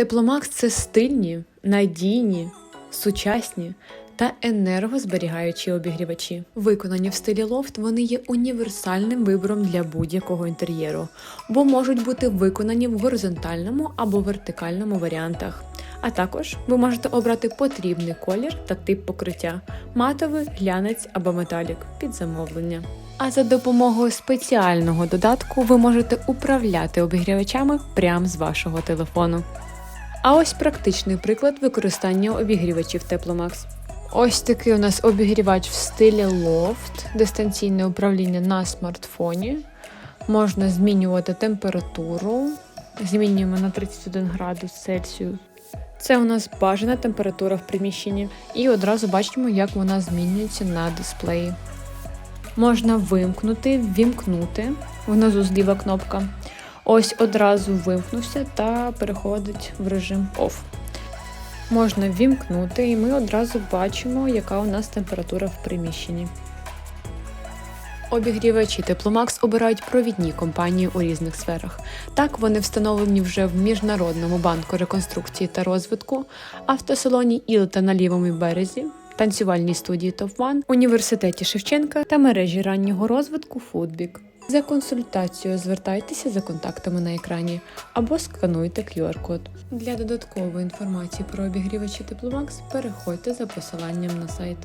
Тепломакс це стильні, надійні, сучасні та енергозберігаючі обігрівачі. Виконані в стилі лофт, вони є універсальним вибором для будь-якого інтер'єру, бо можуть бути виконані в горизонтальному або вертикальному варіантах. А також ви можете обрати потрібний колір та тип покриття матовий, глянець або металік під замовлення. А за допомогою спеціального додатку ви можете управляти обігрівачами прямо з вашого телефону. А ось практичний приклад використання обігрівачів Тепломакс. Ось такий у нас обігрівач в стилі лофт, дистанційне управління на смартфоні. Можна змінювати температуру. Змінюємо на 31 градус Цельсію. Це у нас бажана температура в приміщенні, і одразу бачимо, як вона змінюється на дисплеї. Можна вимкнути, ввімкнути. Внизу зліва кнопка. Ось одразу вимкнувся та переходить в режим OFF. Можна ввімкнути, і ми одразу бачимо, яка у нас температура в приміщенні. Обігрівачі Тепломакс обирають провідні компанії у різних сферах. Так вони встановлені вже в Міжнародному банку реконструкції та розвитку, автосалоні Ілта на лівому березі, танцювальній студії Top One, університеті Шевченка та мережі раннього розвитку Фудбік. За консультацією звертайтеся за контактами на екрані або скануйте QR-код. Для додаткової інформації про обігрівачі Тепломакс переходьте за посиланням на сайт.